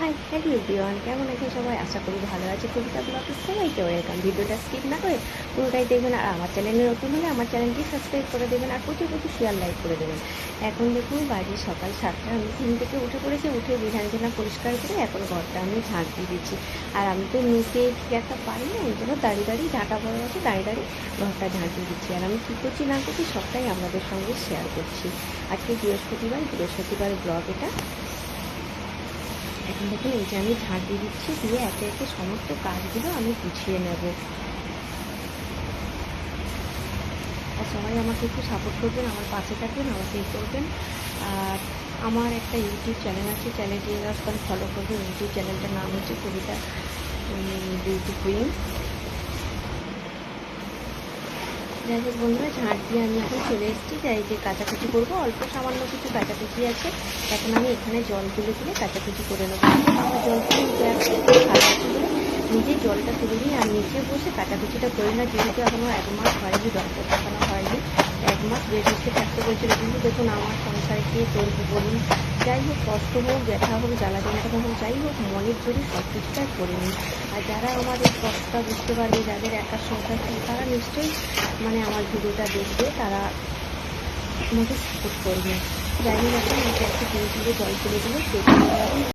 Hi hello everyone কেমন আছে সবাই? আশা করি ভালো আছে। কবিতা ব্লগে সবাইকে ওয়েলকাম ভিডিওটা স্কিপ না করে পুরোটাই দেখবেন আর আমার চ্যানেলে নতুন হলে আমার চ্যানেলটি সাবস্ক্রাইব করে দেবেন আর প্রচুর প্রচুর শেয়ার লাইক করে দেবেন। এখন দেখুন বাড়ি সকাল সাতটা। আমি ঘুম থেকে উঠে পড়েছি, উঠে বিধানখানা পরিষ্কার করে এখন ঘরটা আমি ঝাঁট দিয়ে দিচ্ছি। আর আমি তো নিচে ঠিক একটা পারি না, ওই জন্য দাঁড়িয়ে দাঁড়িয়ে ঝাঁটা পড়ে আছে দাঁড়িয়ে দাঁড়িয়ে ঘরটা ঝাঁট দিয়ে দিচ্ছি। আর আমি কী করছি না করছি সবটাই আপনাদের সঙ্গে শেয়ার করছি। আজকে বৃহস্পতিবার বৃহস্পতিবার ব্লগ এটা। এখন দেখুন এই যে আমি ঝাঁট দিয়ে দিচ্ছি, দিয়ে একে একে সমস্ত কাজগুলো আমি গুছিয়ে নেব। আর সবাই আমাকে একটু সাপোর্ট করবেন, আমার পাশে থাকবেন, আমাকে এই করবেন। আর আমার একটা ইউটিউব চ্যানেল আছে চ্যানেলটি ফলো করবেন। ইউটিউব চ্যানেলটার নাম হচ্ছে কবিতা বিউটি কুইন যাই হোক বন্ধুরা, ঝাঁট দিয়ে আমি এখন চলে এসেছি। যাই যে কাচাকুচি করব, অল্প সামান্য কিছু কাচাকুচি আছে। এখন আমি এখানে জল তুলে তুলে কাচাকুচি করে নেব। জল তুলে নিতে আসছে নিজে জলটা তুলে নিয়ে আর নিচে বসে কাচাকুচিটা করি না, যেহেতু এখনও এক মাস হয়নি ডক্টর দেখানো হয়নি। এক মাস বেড রেস্টে থাকতে বলছিল কিন্তু দেখুন আমার সংসারে কে চলবে বলুন। যাই হোক, কষ্ট হোক, ব্যথা হোক, জ্বালা যন্ত্রণা হোক, যাই হোক, মনের জোরে সব কিছুটাই করে নিই আর যারা আমার এই কষ্টটা বুঝতে পারবে, যাদের একা সংখ্যা তারা নিশ্চয়ই মানে আমার ভিডিওটা দেখবে, তারা আমাকে সাপোর্ট করবে। যাই হোক, এখন আমাকে একটা জল তুলে দিলে